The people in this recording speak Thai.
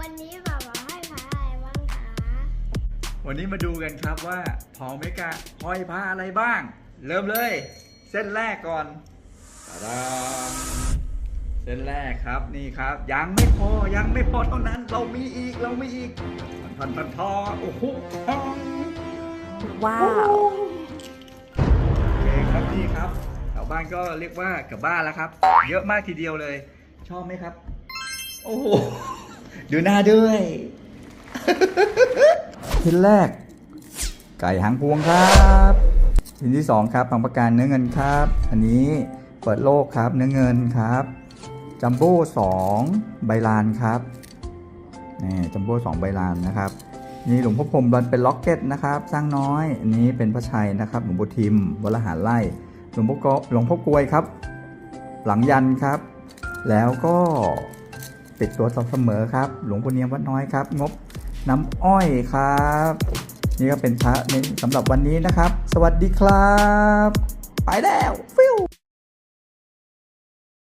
วันนี้ป๊าป๊าให้พาอะไรบ้างคะวันนี้มาดูกันครับว่าพอเมกาห้อยผ้าอะไรบ้าง เริ่มเลย เส้นแรกก่อนตาดามเส้นแรกครับนี่ครับ ยังไม่พอยังไม่พอเท่านั้น เรามีอีกเรามีอีกพันพันพันทอโอ้โหทองว้าวโอเคครับนี่ครับชาวบ้านก็เรียกว่ากลับบ้านแล้วครับ เยอะมากทีเดียวเลย ชอบไหมครับ โอ้โห ดูหน้าด้วยชิ้นแรก ไก่หางพวงครับชิ้นที่สองครับผังประกันเนื้อเงินครับ อันนี้เปิดโลกครับเนื้อเงินครับจัมโบ้สองใบลานครับนี่จัมโบ้สองใบลานนะครับนี่หลวงพ่อพรมรันเป็นล็อกเก็ตนะครับ สร้างน้อยอันนี้เป็นพระชัยนะครับหลวงพ่อทิมวรหารไล่หลวงพ่อกหลวงพ่อกลวยครับ หลังยันครับ แล้วก็ ปิดตัวเสมอครับ หลวงปู่เนียมวัดน้อยครับ งบน้ำอ้อยครับ นี่ก็เป็นพระในสำหรับวันนี้นะครับ สวัสดีครับ ไปแล้วฟิว